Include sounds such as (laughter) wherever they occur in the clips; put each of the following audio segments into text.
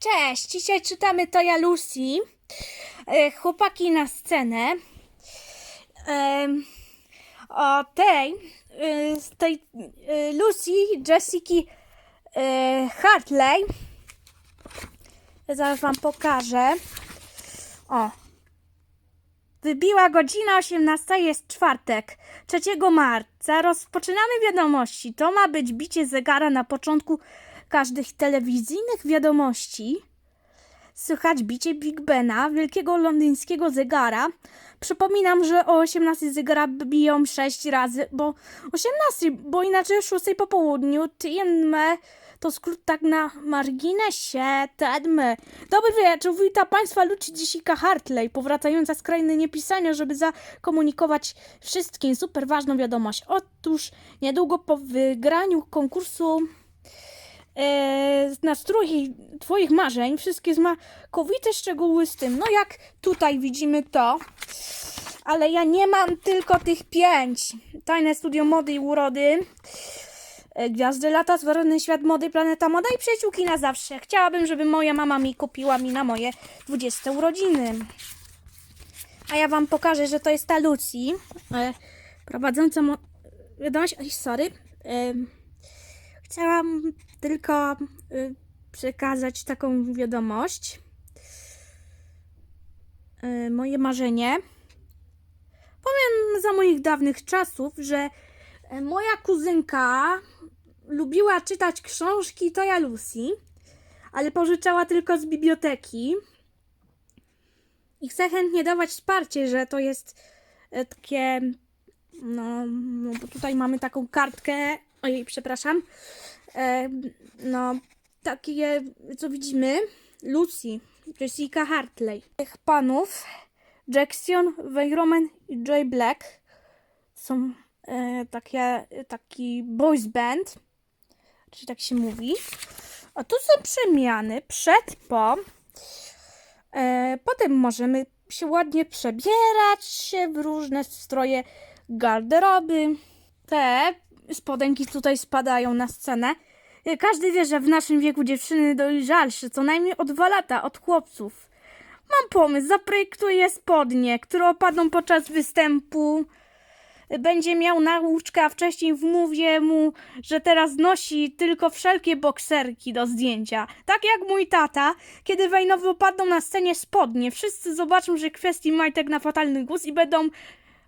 Cześć, dzisiaj czytamy to ja Lucy. E, Chłopaki na scenę. O tej, e, tej e, Lucy, Jessica Hartley. Zaraz wam pokażę. O. Wybiła godzina 18, jest czwartek, 3 marca. Rozpoczynamy wiadomości. To ma być bicie zegara na początku każdych telewizyjnych wiadomości. Słychać bicie Big Bena, wielkiego londyńskiego zegara. Przypominam, że o 18 zegara biją 6 razy, bo 18, bo inaczej o 6 po południu. TME to skrót tak na marginesie. TME. Dobry wieczór, witam Państwa Lucy Jessica Hartley, powracająca z krainy niepisania, żeby zakomunikować wszystkim super ważną wiadomość. Otóż niedługo po wygraniu konkursu e, na strój Twoich marzeń, wszystkie smakowite szczegóły z tym. No jak tutaj widzimy to, ale ja nie mam tylko tych pięć. Tajne studio mody i urody. e, Gwiazdy lata, zwarowany świat mody, planeta moda i przyjaciółki na zawsze. Chciałabym, żeby moja mama mi kupiła mi na moje 20 urodziny. A ja wam pokażę, że to jest ta Lucy, e, prowadząca mo- wiadomość, sorry. Em, Chciałam tylko y, przekazać taką wiadomość. Y, moje marzenie. Powiem za moich dawnych czasów, że y, moja kuzynka lubiła czytać książki To ja Lucy, ale pożyczała tylko z biblioteki. I chcę chętnie dawać wsparcie, że to jest takie. No, no, bo tutaj mamy taką kartkę. Ojej, przepraszam. E, no, takie, co widzimy, Lucy, Jessica Hartley. Tych panów, Jackson, Weyroman i Joy Black są e, takie, taki boys band, czy tak się mówi. A tu są przemiany przed, po. E, potem możemy się ładnie przebierać się w różne stroje garderoby. Te spodenki tutaj spadają na scenę. E, Każdy wie, że w naszym wieku dziewczyny dojrzalsze co najmniej o dwa lata od chłopców. Mam pomysł, zaprojektuję spodnie, które opadną podczas występu. Będzie miał nauczkę, a wcześniej wmówię mu, że teraz nosi tylko wszelkie bokserki do zdjęcia. Tak jak mój tata, kiedy wejnowy opadną na scenie spodnie. Wszyscy zobaczą, że kwestii majtek na fatalny guz i będą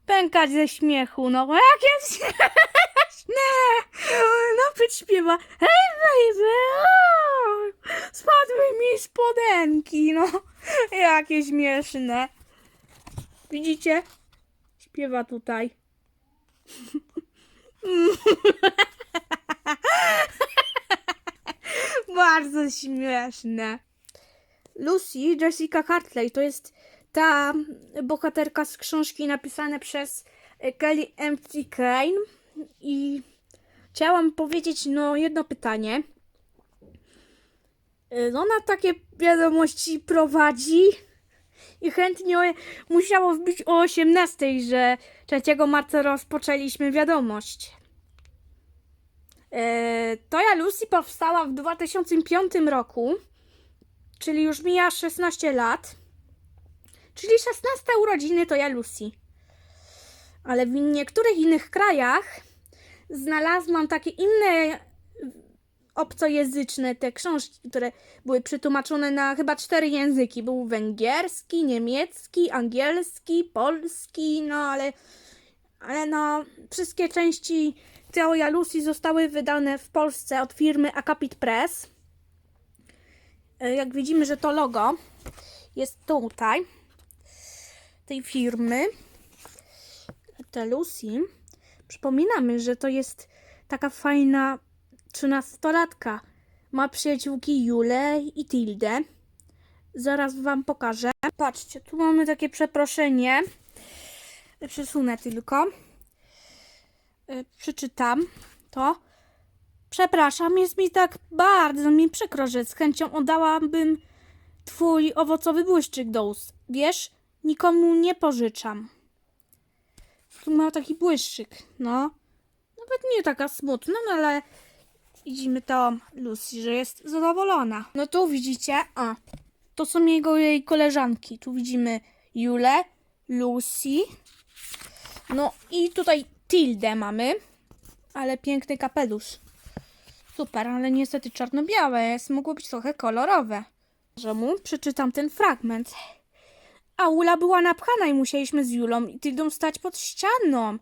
pękać ze śmiechu. No, jakie śmieszne! Napyt śpiewa Hej baby! Spadły mi spodenki, no. Jakie śmieszne. Widzicie? Śpiewa tutaj. (laughs) Bardzo śmieszne. Lucy Jessica Hartley to jest ta bohaterka z książki napisane przez e, Kelly M. Kane i chciałam powiedzieć no jedno pytanie. Y, Ona takie wiadomości prowadzi i chętnie musiało wbić o 18, że 3 marca rozpoczęliśmy wiadomość. E, To ja Lucy powstała w 2005 roku, czyli już mija 16 lat. Czyli 16 urodziny to ja Lucy. Ale w niektórych innych krajach znalazłam takie inne obcojęzyczne te książki, które były przetłumaczone na chyba cztery języki. Był węgierski, niemiecki, angielski, polski, no ale, ale no wszystkie części Teoria Lucy zostały wydane w Polsce od firmy Akapit Press. E, Jak widzimy, że to logo jest tutaj tej firmy. Te Lucy. Przypominamy, że to jest taka fajna trzynastolatka. Ma przyjaciółki Julę i Tildę. Zaraz wam pokażę. Patrzcie, tu mamy takie przeproszenie. Przesunę tylko. Y, Przeczytam to. Przepraszam, jest mi tak bardzo mi przykro, że z chęcią oddałabym twój owocowy błyszczyk do ust. Wiesz, nikomu nie pożyczam. Ma taki błyszczyk, no. Nawet nie taka smutna, no ale widzimy to Lucy, że jest zadowolona. No tu widzicie, a to są jego jej koleżanki. Tu widzimy Julę, Lucy. No i tutaj Tildę mamy, ale piękny kapelusz. Super, ale niestety czarno-białe jest, mogło być trochę kolorowe. Że mu przeczytam ten fragment. Ula była napchana i musieliśmy z Julą i Tildą stać pod ścianą.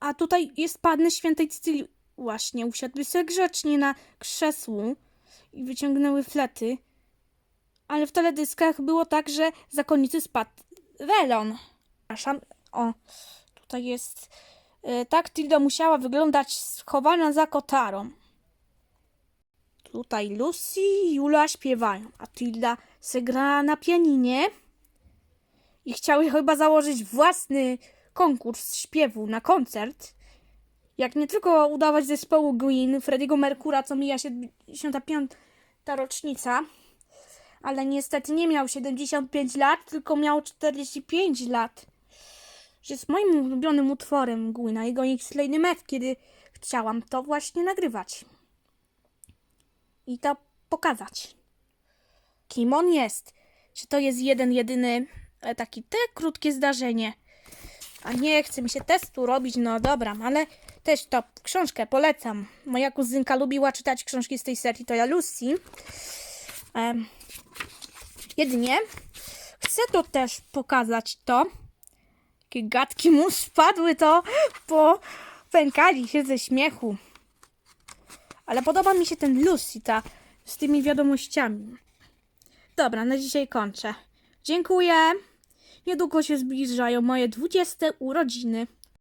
A tutaj jest padny świętej Cycylii. Właśnie, usiadły sobie grzecznie na krzesłu i wyciągnęły flety. Ale w teledyskach było tak, że zakonnicy spadł welon. Przepraszam, o, tutaj jest... e, Tak Tilda musiała wyglądać schowana za kotarą. Tutaj Lucy i Jula śpiewają, a Tilda se gra na pianinie i chciały chyba założyć własny konkurs śpiewu na koncert. Jak nie tylko udawać zespołu Green, Frediego Mercura, co mija 75. rocznica, ale niestety nie miał 75 lat, tylko miał 45 lat. Że jest moim ulubionym utworem Gwina, jego X Lady Meth, kiedy chciałam to właśnie nagrywać. I to pokazać. Kim on jest? Czy to jest jeden, jedyny taki te krótkie zdarzenie? A nie chce mi się testu robić, no dobra, ale też to książkę polecam. Moja kuzynka lubiła czytać książki z tej serii, to ja Lucy. Em, jedynie chcę to też pokazać to. Jakie gadki mu spadły, to po pękali się ze śmiechu. Ale podoba mi się ten Lucy, ta z tymi wiadomościami. Dobra, na dzisiaj kończę. Dziękuję. Niedługo się zbliżają moje 20 urodziny.